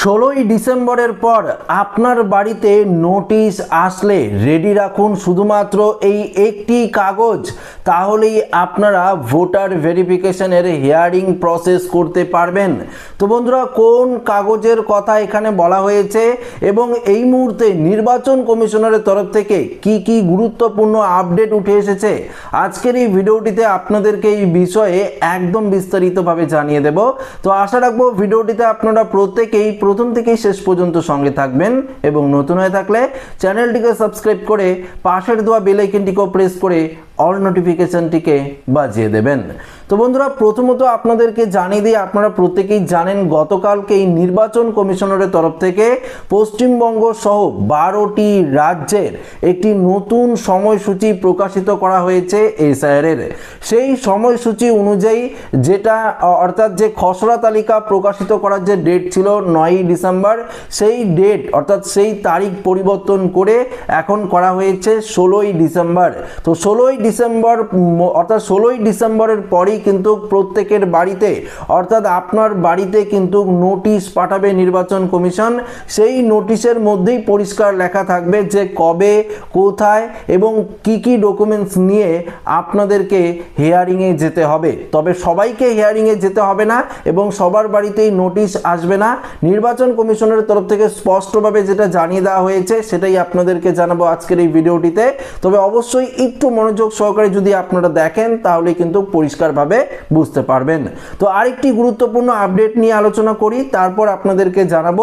ষোলোই ডিসেম্বরের পর আপনার বাড়িতে নোটিশ আসলে রেডি রাখুন শুধুমাত্র এই একটি কাগজ, তাহলেই আপনারা ভোটার ভেরিফিকেশনের হিয়ারিং প্রসেস করতে পারবেন। তো বন্ধুরা, কোন কাগজের কথা এখানে বলা হয়েছে এবং এই মুহূর্তে নির্বাচন কমিশনারের তরফ থেকে কি কি গুরুত্বপূর্ণ আপডেট উঠে এসেছে, আজকের এই ভিডিওটিতে আপনাদেরকে এই বিষয়ে একদম বিস্তারিতভাবে জানিয়ে দেব। তো আশা রাখব, ভিডিওটিতে আপনারা প্রত্যেকেই প্রথম থেকেই শেষ পর্যন্ত সঙ্গে থাকবেন এবং নতুন হয়ে থাকলে চ্যানেলটিকে সাবস্ক্রাইব করে পাশের দেওয়া বেল আইকনটিকেও প্রেস করে অল নোটিফিকেশনটিকে বাজিয়ে দেবেন। তো বন্ধুরা, প্রথমত আপনাদেরকে জানিয়ে দিই, আপনারা প্রত্যেকেই জানেন গতকালকে এই নির্বাচন কমিশনারের তরফ থেকে পশ্চিমবঙ্গ সহ বারোটি রাজ্যের একটি নতুন সময়সূচি প্রকাশিত করা হয়েছে এসআইআরের। সেই সময়সূচি অনুযায়ী যেটা, অর্থাৎ যে খসড়া তালিকা প্রকাশিত করার যে ডেট ছিল নয়ই ডিসেম্বর, সেই ডেট, অর্থাৎ সেই তারিখ পরিবর্তন করে এখন করা হয়েছে ষোলোই ডিসেম্বর। তো ষোলোই ডিসেম্বর, অর্থাৎ ষোলোই ডিসেম্বরের পরেই কিন্তু প্রত্যেকের বাড়িতে, অর্থাৎ আপনার বাড়িতে কিন্তু নোটিশ পাঠাবে নির্বাচন কমিশন। সেই নোটিশের মধ্যেই পরিষ্কার লেখা থাকবে যে কবে, কোথায় এবং কি কি ডকুমেন্টস নিয়ে আপনাদেরকে হিয়ারিংয়ে যেতে হবে। তবে সবাইকে হিয়ারিংয়ে যেতে হবে না এবং সবার বাড়িতেই নোটিশ আসবে না। নির্বাচন কমিশনের তরফ থেকে স্পষ্টভাবে যেটা জানিয়ে দেওয়া হয়েছে, সেটাই আপনাদেরকে জানাব আজকের এই ভিডিওটিতে তবে অবশ্যই একটু মনোযোগ সহকারে যদি আপনারা দেখেন, তাহলে কিন্তু পরিষ্কারভাবে বুঝতে পারবেন। তো আরেকটি গুরুত্বপূর্ণ আপডেট নিয়ে আলোচনা করি, তারপর আপনাদেরকে জানাব,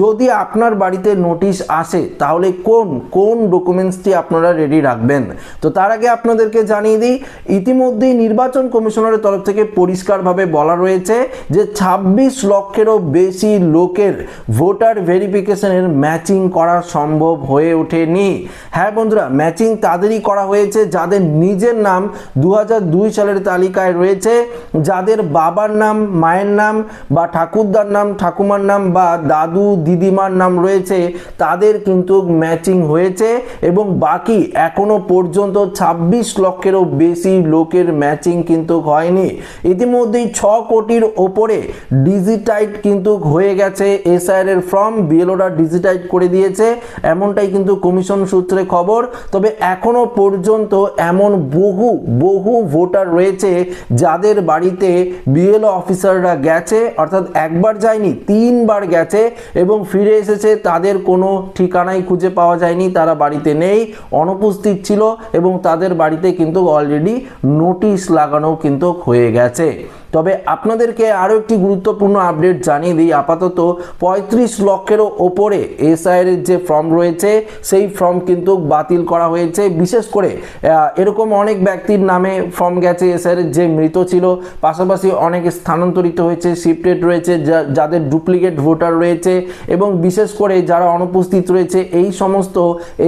যদি আপনার বাড়িতে নোটিশ আসে, তাহলে কোন কোন ডকুমেন্টসটি আপনারা রেডি রাখবেন? তো তার আগে আপনাদেরকে জানিয়ে দিই, ইতিমধ্যেই নির্বাচন কমিশনারের তরফ থেকে পরিষ্কারভাবে বলা রয়েছে যে ছাব্বিশ লক্ষেরও বেশি লোকের ভোটার ভেরিফিকেশনের ম্যাচিং করা সম্ভব হয়ে ওঠেনি। হ্যাঁ বন্ধুরা ম্যাচিং তাদেরই করা হয়েছে যাদের নিজের নাম দু হাজার দুই সালের তালিকায় রয়েছে, যাদের বাবার নাম, মায়ের নাম বা ঠাকুরদার নাম, ঠাকুমার নাম বা দাদু, দিদিমার নাম রয়েছে, তাদের কিন্তু ম্যাচিং হয়েছে এবং বাকি এখনও পর্যন্ত ছাব্বিশ লক্ষেরও বেশি লোকের ম্যাচিং কিন্তু হয়নি। ইতিমধ্যেই ছ কোটির ওপরে ডিজিটাইট কিন্তু হয়ে গেছে এসআইআর এর ফর্ম বিএলওরা ডিজিটাইট করে দিয়েছে, এমনটাই কিন্তু কমিশন সূত্রে খবর। তবে এখনও পর্যন্ত এমন বহু বহু ভোটার রয়েছে যাদের বাড়িতে বিএলও অফিসাররা গেছে, অর্থাৎ একবার যায়নি, তিনবার গেছে এবং ফিরে এসেছে, তাদের কোনো ঠিকানাই খুঁজে পাওয়া যায়নি, তারা বাড়িতে নেই, অনুপস্থিত ছিল এবং তাদের বাড়িতে কিন্তু অলরেডি নোটিশ লাগানো কিন্তু হয়ে গেছে। তবে আপনাদেরকে আরও একটি গুরুত্বপূর্ণ আপডেট জানিয়ে দিই। আপাতত পঁয়ত্রিশ লক্ষেরও ওপরে এসআইয়ের যে ফর্ম রয়েছে, সেই ফর্ম কিন্তু বাতিল করা হয়েছে। বিশেষ করে এরকম অনেক ব্যক্তির নামে ফর্ম গেছে এসআইয়ের যে মৃত ছিল। পাশাপাশি অনেক স্থানান্তরিত হয়েছে, শিফটেড রয়েছে যাদের ডুপ্লিকেট ভোটার রয়েছে এবং বিশেষ করে যারা অনুপস্থিত রয়েছে, এই সমস্ত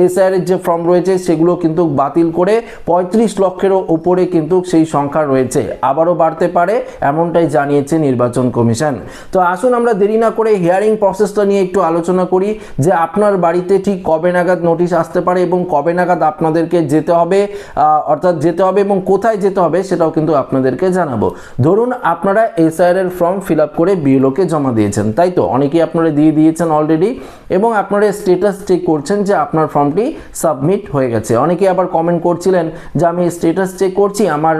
এসআইয়ের যে ফর্ম রয়েছে, সেগুলো কিন্তু বাতিল করে পঁয়ত্রিশ লক্ষেরও ওপরে কিন্তু সেই সংখ্যা রয়েছে। আবারও বাড়তে পারে। এমনটাই জানিয়েছে নির্বাচন কমিশন। তো আসুন আমরা দেরি না করে হিয়ারিং প্রসেসটা নিয়ে একটু আলোচনা করি যে আপনার বাড়িতে ঠিক কবে নাগাদ নোটিশ আসতে পারে এবং কবে নাগাদ আপনাদেরকে যেতে হবে অর্থাৎ যেতে হবে এবং কোথায় যেতে হবে সেটাও কিন্তু আপনাদেরকে জানাব। ধরুন আপনারা এসআইআর এর ফর্ম ফিল আপ করে বিএলওকে জমা দিয়েছেন, তাই তো? অনেকেই আপনারা দিয়ে দিয়েছেন অলরেডি এবং আপনারা স্টেটাস চেক করছেন যে আপনার ফর্মটি সাবমিট হয়ে গেছে। অনেকে আবার কমেন্ট করছিলেন যে আমি স্টেটাস চেক করছি, আমার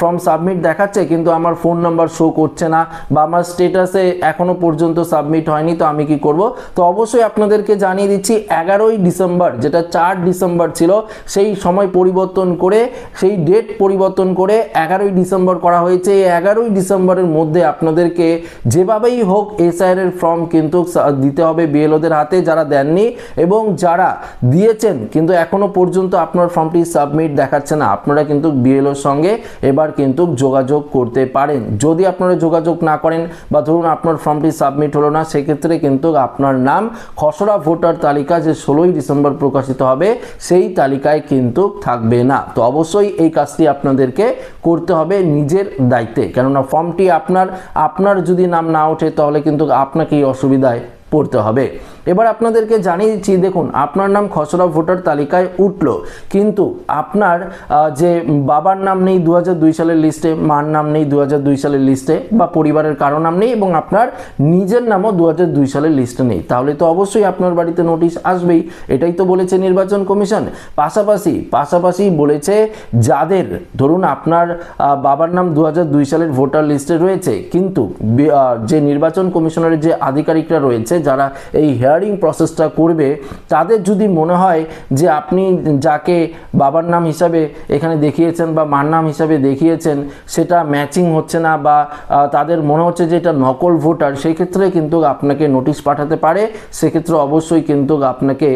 ফর্ম সাবমিট দেখাচ্ছে, কিন্তু আমার ফোন নাম্বার শো করছে না বা আমার স্টেটাসে এখনও পর্যন্ত সাবমিট হয়নি, তো আমি কি করব? তো অবশ্যই আপনাদেরকে জানিয়ে দিচ্ছি, এগারোই ডিসেম্বর, যেটা চার ডিসেম্বর ছিল, সেই সময় পরিবর্তন করে, সেই ডেট পরিবর্তন করে এগারোই ডিসেম্বর করা হয়েছে। এই এগারোই ডিসেম্বরের মধ্যে আপনাদেরকে যেভাবেই হোক এসআইআর এর ফর্ম কিন্তু দিতে হবে বিএলওদের হাতে, যারা দেননি এবং যারা দিয়েছেন, কিন্তু এখনও পর্যন্ত আপনার ফর্মটি সাবমিট দেখাচ্ছে না। আপনারা কিন্তু বিএলওর সঙ্গে এবার কিন্তু যোগাযোগ করতে পারেন। যদি আপনারা যোগাযোগ না করেন বা ধরুন আপনার ফর্মটি সাবমিট হলো না, সেক্ষেত্রে কিন্তু আপনার নাম, খসড়া ভোটার তালিকা যে ষোলোই ডিসেম্বর প্রকাশিত হবে, সেই তালিকায় কিন্তু থাকবে না। তো অবশ্যই এই কাজটি আপনাদেরকে করতে হবে নিজের দায়িত্বে। কেননা ফর্মটি আপনার আপনার যদি নাম না ওঠে, তাহলে কিন্তু আপনাকেই অসুবিধায় পড়তে হবে। এবার আপনাদেরকে জানিয়ে দিচ্ছি, দেখুন, আপনার নাম খসড়া ভোটার তালিকায় উঠল, কিন্তু আপনার যে বাবার নাম নেই দু হাজার দুই সালের লিস্টে মার নাম নেই দু হাজার দুই সালের লিস্টে বা পরিবারের কারও নাম নেই এবং আপনার নিজের নামও দু হাজার দুই সালের লিস্টে নেই। তাহলে তো অবশ্যই আপনার বাড়িতে নোটিশ আসবেই। এটাই তো বলেছে নির্বাচন কমিশন। পাশাপাশি পাশাপাশি বলেছে যাদের, ধরুন আপনার বাবার নাম দু হাজার দুই সালের ভোটার লিস্টে রয়েছে, কিন্তু যে নির্বাচন কমিশনের যে আধিকারিকরা রয়েছে যারা এই হিয়ারিং প্রসেসটা করবে, তাদের যদি মনে হয় যে আপনি যাকে বাবার নাম হিসাবে এখানে দেখিয়েছেন বা মার নাম হিসাবে দেখিয়েছেন, সেটা ম্যাচিং হচ্ছে না বা তাদের মনে হচ্ছে যে এটা নকল ভোটার, সেই ক্ষেত্রে কিন্তু আপনাকে নোটিশ পাঠাতে পারে। সেক্ষেত্রে অবশ্যই কিন্তু আপনাকে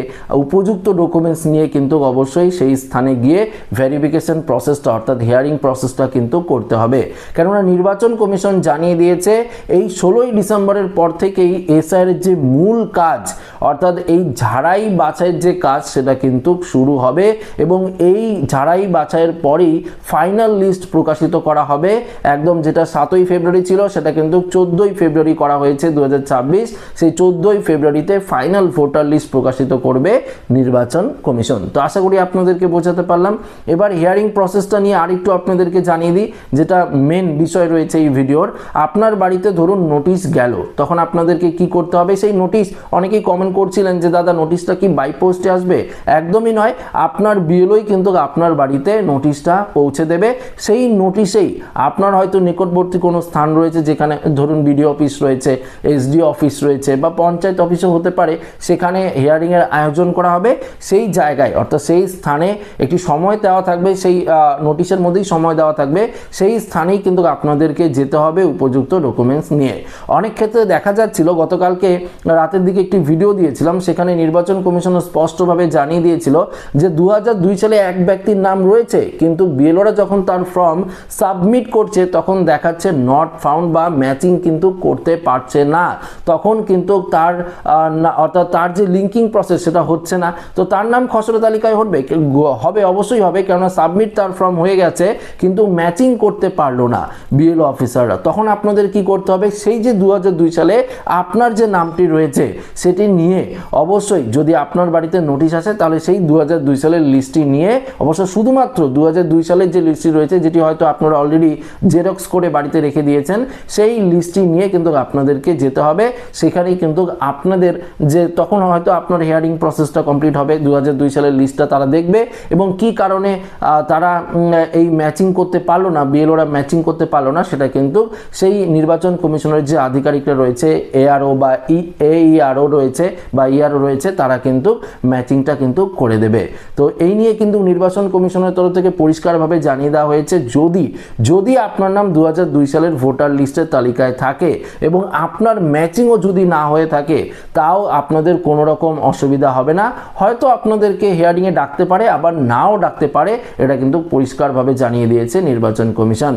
উপযুক্ত ডকুমেন্টস নিয়ে কিন্তু অবশ্যই সেই স্থানে গিয়ে ভেরিফিকেশন প্রসেসটা অর্থাৎ হিয়ারিং প্রসেসটা কিন্তু করতে হবে। কেননা নির্বাচন কমিশন জানিয়ে দিয়েছে, এই ষোলোই ডিসেম্বরের পর থেকেই এসআইয়ের যে মূল কাজ, অর্থাৎ এই ঝাড়াই বাছাইয়ের যে কাজ, সেটা কিন্তু শুরু হবে এবং এই ঝাড়াই বাছাইয়ের পরেই ফাইনাল লিস্ট প্রকাশিত করা হবে। একদম যেটা সাতই ফেব্রুয়ারি ছিল, সেটা কিন্তু চোদ্দোই ফেব্রুয়ারি করা হয়েছে দু সেই চোদ্দোই ফেব্রুয়ারিতে ফাইনাল ভোটার লিস্ট প্রকাশিত করবে নির্বাচন কমিশন। তো আশা করি আপনাদেরকে বোঝাতে পারলাম। এবার হিয়ারিং প্রসেসটা নিয়ে আরেকটু আপনাদেরকে জানিয়ে দিই, যেটা মেন বিষয় রয়েছে এই ভিডিওর। আপনার বাড়িতে ধরুন নোটিশ গেল, তখন আপনাদেরকে কি করতে হবে? সেই নোটিশ অনেকেই কমেন্ট করছিলেন যে, দাদা নোটিশটা কি বাই পোস্টে আসবে? একদমই নয়, আপনার বিএলওই কিন্তু আপনার বাড়িতে নোটিশটা পৌঁছে দেবে। সেই নোটিশেই আপনার হয়তো নিকটবর্তী কোনো স্থান রয়েছে যেখানে, ধরুন বিডিও অফিস রয়েছে এসডি অফিস রয়েছে বা পঞ্চায়েত অফিসও হতে পারে, সেখানে হিয়ারিংয়ের আয়োজন করা হবে। সেই জায়গায়, অর্থাৎ সেই স্থানে একটি সময় দেওয়া থাকবে, সেই নোটিশের মধ্যেই সময় দেওয়া থাকবে। সেই স্থানেই কিন্তু আপনাদেরকে যেতে হবে উপযুক্ত ডকুমেন্টস নিয়ে। অনেক ক্ষেত্রে দেখা যাচ্ছিল গতকালকে রাতের দিকে একটি ভিডিও দিয়েছিলাম, সেখানে নির্বাচন কমিশন স্পষ্টভাবে জানিয়ে দিয়েছিল যে দু হাজার দুই সালে এক ব্যক্তির নাম রয়েছে, কিন্তু বিএলওরা যখন তার ফর্ম সাবমিট করছে, তখন দেখাচ্ছে নট ফাউন্ড বা ম্যাচিং কিন্তু করতে পারছে না। তখন কিন্তু তার অর্থাৎ তার যে লিঙ্কিং প্রসেস সেটা হচ্ছে না। তো তার নাম খসড়া তালিকায় হবে হবে, অবশ্যই হবে, কেননা সাবমিট তার ফর্ম হয়ে গেছে, কিন্তু ম্যাচিং করতে পারল না বিএলও অফিসাররা তখন আপনাদের কি করতে হবে? সেই যে দু হাজার দুই সালে আপনার যে নামটি রয়েছে, সেটি নিয়ে অবশ্যই যদি আপনার বাড়িতে নোটিশ আসে, তাহলে সেই দু হাজার দুই সালের লিস্টটি নিয়ে অবশ্য শুধুমাত্র দু হাজার দুই সালের যে লিস্টটি রয়েছে, যেটি হয়তো আপনারা অলরেডি জেরক্স করে বাড়িতে রেখে দিয়েছেন, সেই লিস্টটি নিয়ে কিন্তু আপনাদেরকে যেতে হবে। সেখানেই কিন্তু আপনাদের যে, তখন হয়তো আপনার হিয়ারিং প্রসেসটা কমপ্লিট হবে দু হাজার দুই সালের লিস্টটা তারা দেখবে এবং কি কারণে তারা এই ম্যাচিং করতে পারল না বিএলওরা ম্যাচিং করতে পারল না, সেটা কিন্তু সেই নির্বাচন কমিশনের যে আধিকারিকরা রয়েছে এআরও বা ই এইআরও রয়েছে বা ইআরও রয়েছে, তারা কিন্তু ম্যাচিংটা কিন্তু করে দেবে। তো এই নিয়ে কিন্তু নির্বাচন কমিশনের তরফ থেকে পরিষ্কারভাবে জানিয়ে দেওয়া হয়েছে, যদি যদি আপনার নাম দু হাজার দুই সালের ভোটার লিস্টের তালিকায় থাকে এবং আপনার ম্যাচিংও যদি না হয়ে থাকে, তাও আপনাদের কোনো রকম অসুবিধা হবে না। হয়তো আপনাদেরকে হিয়ারিংয়ে ডাকতে পারে, আবার নাও ডাকতে পারে, এটা কিন্তু পরিষ্কারভাবে জানিয়ে দিয়েছে নির্বাচন কমিশন।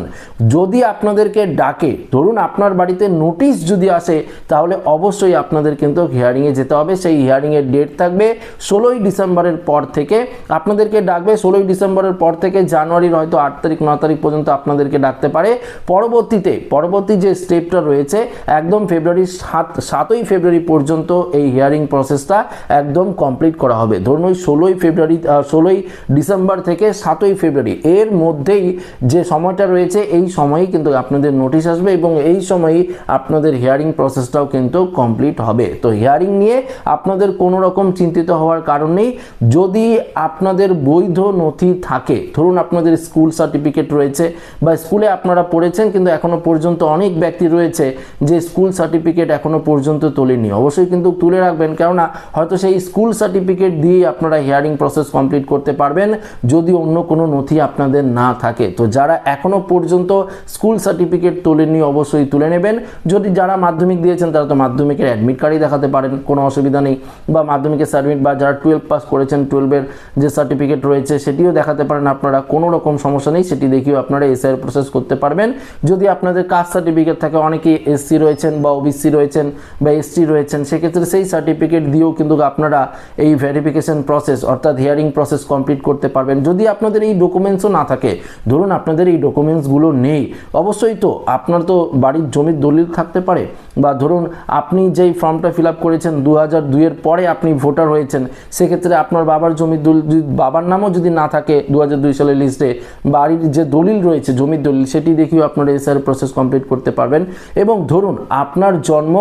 যদি আপনাদেরকে ডাকে, ধরুন আপনার বাড়িতে নোটিশ যদি আসে, তাহলে অবশ্যই আপনাদের কিন্তু হিয়ারিংয়ে যেতে হবে। সেই হিয়ারিংয়ের ডেট থাকবে ষোলোই ডিসেম্বরের পর থেকে। আপনাদেরকে ডাকবে ষোলোই ডিসেম্বরের পর থেকে জানুয়ারির হয়তো আট তারিখ, ন তারিখ পর্যন্ত আপনাদেরকে ডাকতে পারে। পরবর্তীতে, পরবর্তী যে স্টেপটা রয়েছে, একদম ফেব্রুয়ারি সাত, সাতই ফেব্রুয়ারি পর্যন্ত এই হিয়ারিং প্রসেসটা একদম কমপ্লিট করা হবে। ধরুন ওই ষোলোই ফেব্রুয়ারি ষোলোই ডিসেম্বর থেকে সাতই ফেব্রুয়ারি এর মধ্যেই যে সময়টা রয়েছে, এই সময়ই কিন্তু আপনাদের নোটিশ আসবে এবং এই সময়ই আপনাদের হিয়ারিং প্রসেসটাও কিন্তু কমপ্লিট হবে। তো হিয়ারিং নিয়ে আপনাদের কোনো রকম চিন্তিত হওয়ার কারণ নেই। যদি আপনাদের বৈধ নথি থাকে, ধরুন আপনাদের স্কুল সার্টিফিকেট রয়েছে বা স্কুলে আপনারা পড়েছেন কিন্তু এখনও পর্যন্ত অনেক ব্যক্তি রয়েছে যে স্কুল সার্টিফিকেট এখনও পর্যন্ত তোলেনি অবশ্যই কিন্তু তুলে রাখবেন, কেননা হয়তো সেই স্কুল সার্টিফিকেট দিয়ে আপনারা হিয়ারিং প্রসেস কমপ্লিট করতে পারবেন যদি অন্য কোনো নথি আপনাদের না থাকে। তো যারা এখনও পর্যন্ত স্কুল সার্টিফিকেট তোলেনি অবশ্যই তুলে নেবেন। যদি যারা মাধ্যমিক দিয়েছেন তারা তো মাধ্যমিকের অ্যাডমিট কার্ডই দেখাতে পারেন, কোনো অসুবিধা নেই। বা মাধ্যমিকের সার্টিফিকেট বা যারা টুয়েলভ পাস করেছেন টুয়েলভের যে সার্টিফিকেট রয়েছে, সেটিও দেখাতে পারেন আপনারা, কোনো রকম সমস্যা নেই, সেটি দেখিয়েও আপনারা এসআইয়ের প্রসেস করতে পারবেন। যদি আপনাদের কাস্ট সার্টিফিকেট থাকে, অনেকেই এসসি রয়েছেন বা ওবিসি রয়েছেন বা এসটি রয়েছেন, সেক্ষেত্রে সেই সার্টিফিকেট দিয়েও কিন্তু আপনারা এই ভেরিফিকেশন প্রসেস অর্থাৎ হিয়ারিং প্রসেস কমপ্লিট করতে পারবেন। যদি আপনাদের এই ডকুমেন্টসও না থাকে, ধরুন আপনাদের এই ডকুমেন্টসগুলো নেই, অবশ্যই তো আপনার তো বাড়ির জমির দলিল থাকতে পারে। বা ধরুন আপনি যেই ফর্মটা ফিল আপ করেছেন দু হাজার পরে আপনি ভোটার হয়েছেন, সেক্ষেত্রে আপনার বাবার জমির দলিল বাবার নামও যদি না থাকে দু হাজার দুই সালের লিস্টে, বাড়ির যে দলিল রয়েছে, জমির দলিল, সেটি দেখিয়েও আপনারা এসআর প্রসেস কমপ্লিট করতে পারবেন। এবং ধরুন, আপনার জন্ম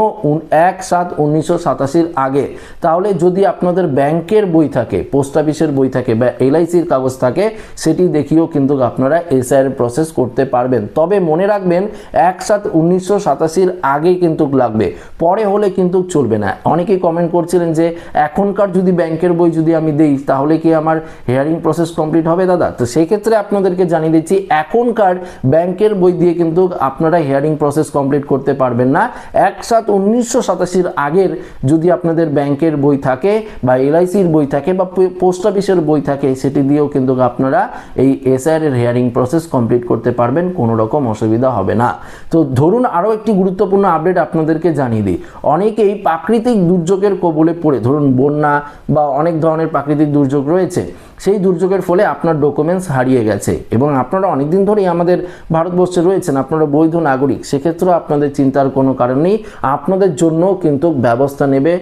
এক সাত উনিশশো সাতাশির আগে, তাহলে যদি আপনাদের ব্যাংকের বই থাকে, পোস্ট অফিসের বই থাকে বা এলআইসির কাগজ থাকে, সেটি দেখিয়েও কিন্তু আপনারা এসআইয়ের প্রসেস করতে পারবেন। তবে মনে রাখবেন, এক সাত উনিশশো সাতাশির আগে কিন্তু লাগবে। পরে হলে কিন্তু চলবে না। অনেকেই কমেন্ট করছিলেন যে, এখনকার যদি ব্যাংকের বই যদি আমি দেই, তাহলে কি আমার হিয়ারিং প্রসেস কমপ্লিট হবে দাদা? তো সেই ক্ষেত্রে আপনাদেরকে জানিয়ে দিচ্ছি, এখনকার ব্যাংকের বই দিয়ে কিন্তু আপনারা হিয়ারিং প্রসেস কমপ্লিট করতে পারবেন না। এক সাত উনিশশো সাতাশির আগের যদি আপনাদের ব্যাংকের বই থাকে বা এলআইসির বই থাকে বা পোস্ট অফিসের বই থাকে, সেটি দিয়েও কিন্তু আপনারা এই এসআর এর হিয়ারিং প্রসেস কমপ্লিট করতে পারবেন, কোনো রকম অসুবিধা হবে না। তো ধরুন আরও একটি গুরুত্বপূর্ণ আপডেট আপনাদেরকে জানিয়ে দিই। অনেকেই প্রাকৃতিক দুর্যোগের কবলে পড়ে। ধরুন বন্যা বা অনেক ধরনের প্রাকৃতিক দুর্যোগ রয়েছে। সেই দুর্যোগের ফলে আপনার ডকুমেন্টস হারিয়ে গেছে এবং আপনারা অনেকদিন ধরেই আমাদের ভারতবর্ষে রয়েছেন, আপনারা বৈধ নাগরিক। সেক্ষেত্রেও আপনাদের চিন্তার কোনো কারণ নেই। আপনাদের জন্য কিন্তু ব্যবস্থা নেবে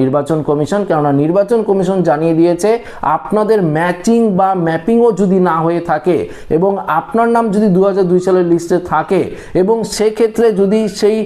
নির্বাচন কমিশন। কেননা নির্বাচন কমিশন জানিয়ে দিয়েছে, আপনাদের ম্যাচিং বা ম্যাপিংও যদি না হয়ে থাকে এবং আপনার নাম যদি দু সালের লিস্টে থাকে এবং সেক্ষেত্রে যদি সেই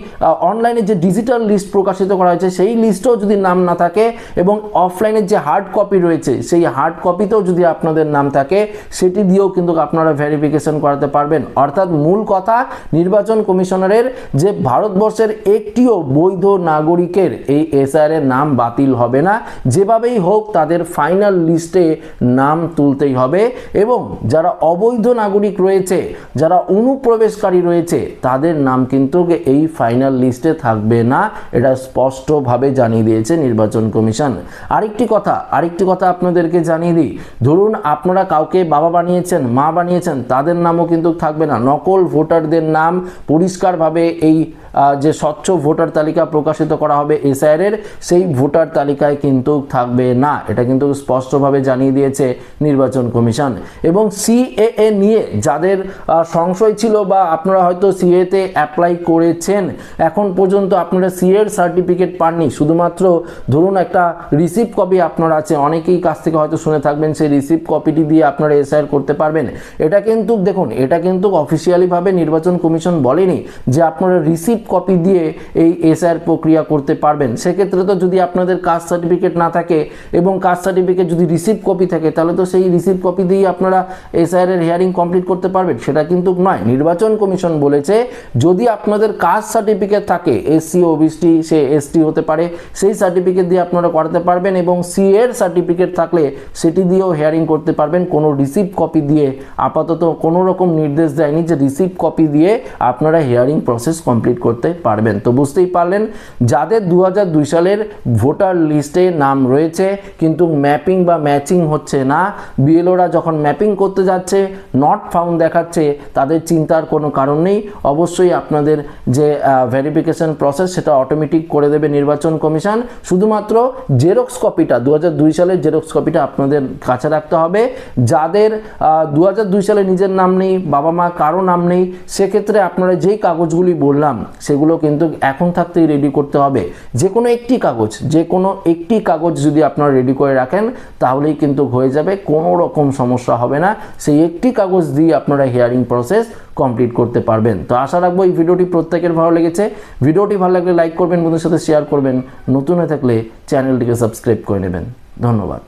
অনলাইনে যে ডিজিটাল লিস্ট প্রকাশিত করা হয়েছে, সেই লিস্টেও যদি নাম না থাকে এবং অফলাইনের যে হার্ড কপি রয়েছে, সেই হার্ড কপিতেও যদি আপনাদের নাম থাকে, সেটি দিয়েও কিন্তু আপনারা ভেরিফিকেশন করাতে পারবেন। অর্থাৎ মূল কথা, নির্বাচন কমিশনারের যে ভারতবর্ষের একটিও বৈধ নাগরিকের এই এসআর এর নাম বাতিল হবে না। যেভাবেই হোক, তাদের ফাইনাল লিস্টে নাম তুলতেই হবে এবং যারা অবৈধ নাগরিক রয়েছে, যারা অনুপ্রবেশকারী রয়েছে, তাদের নাম কিন্তু এই ফাইনাল লিস্টে থাকবে না। এটা স্পষ্টভাবে জানিয়ে দিয়েছে নির্বাচন কমিশন। আরেকটি কথা আরেকটি কথা আপনাদেরকে জানিয়ে দিই। ধরুন আপনারা কাউকে বাবা বানিয়েছেন, মা বানিয়েছেন, তাদের নামও কিন্তু থাকবে না। নকল ভোটারদের নাম পরিষ্কারভাবে এই যে স্বচ্ছ ভোটার তালিকা প্রকাশিত করা হবে এসআইআর এর সেই ভোটার তালিকায় কিন্তু থাকবে না। এটা কিন্তু স্পষ্টভাবে জানিয়ে দিয়েছে নির্বাচন কমিশন। এবং সিএএ নিয়ে যাদের সংশয় ছিল বা আপনারা হয়তো সিএতে অ্যাপ্লাই করেছেন, এখন পর্যন্ত আপনারা সিএর সার্টিফিকেট পাননি। শুধুমাত্র ধরুন একটা রিসিভ কপি আপনার আছে, অনেকেই কাছ থেকে হয়তো শুনে থাকবেন সেই রিসিপ্ট কপিটি দিয়ে আপনারা এসআইআর করতে পারবেন। এটা কিন্তু, দেখুন, এটা কিন্তু অফিসিয়ালিভাবে নির্বাচন কমিশন বলেনি যে আপনারা রিসিপ্ট কপি দিয়ে এই এসআইআর প্রক্রিয়া করতে পারবেন। সেক্ষেত্রে তো যদি আপনাদের কাস্ট সার্টিফিকেট না থাকে এবং কাস্ট সার্টিফিকেট যদি রিসিপ্ট কপি থাকে, তাহলে তো সেই রিসিপ্ট কপি দিয়েই আপনারা এসআইআর এর হিয়ারিং কমপ্লিট করতে পারবেন। সেটা কিন্তু নয়। নির্বাচন কমিশন বলেছে, যদি আপনাদের কাস্ট সার্টিফিকেট থাকে এসসি ওবিসি সে এসটি হতে পারে। সেই সার্টিফিকেট দিয়ে আপনারা করাতে পারবেন এবং সি এর সার্টিফিকেট থাকলে সেটি দিয়েও হিয়ারিং করতে পারবেন, কোনো রিসিভ কপি দিয়ে আপাতত কোনো রকম নির্দেশ দেয়নি যে রিসিভ কপি দিয়ে আপনারা হিয়ারিং প্রসেস কমপ্লিট করতে পারবেন। তো বুঝতেই পারলেন, যাদের দু সালের ভোটার লিস্টে নাম রয়েছে, কিন্তু ম্যাপিং বা ম্যাচিং হচ্ছে না বিএলওরা যখন ম্যাপিং করতে যাচ্ছে নট ফাউন্ড দেখাচ্ছে, তাদের চিন্তার কোনো কারণ নেই। অবশ্যই আপনাদের যে ভেরিফিকেশন প্রসেস সেটা অটোমেটিক করে দেবে নির্বাচন কমিশন। শুধুমাত্র জেরক্স কপিটা দু সালের জেরক্স কপিটা আপনাদের কাছে রাখতে হবে। যাদের দু দুই সালে নিজের নাম নেই, বাবা মা কারও নাম নেই, সেক্ষেত্রে আপনারা যেই কাগজগুলি বললাম, সেগুলো কিন্তু এখন থাকতেই রেডি করতে হবে। যে কোনো একটি কাগজ যে কোনো একটি কাগজ যদি আপনারা রেডি করে রাখেন, তাহলেই কিন্তু হয়ে যাবে, কোনো রকম সমস্যা হবে না। সেই একটি কাগজ দিয়ে আপনারা হিয়ারিং প্রসেস কমপ্লিট করতে পারবেন। তো আশা রাখব এই ভিডিওটি প্রত্যেকের ভালো লেগেছে। ভিডিওটি ভালো লাগলে লাইক করবেন, বন্ধুদের সাথে শেয়ার করবেন। নতুন হয়ে থাকলে চ্যানেলটিকে সাবস্ক্রাইব করে নেবেন। ধন্যবাদ।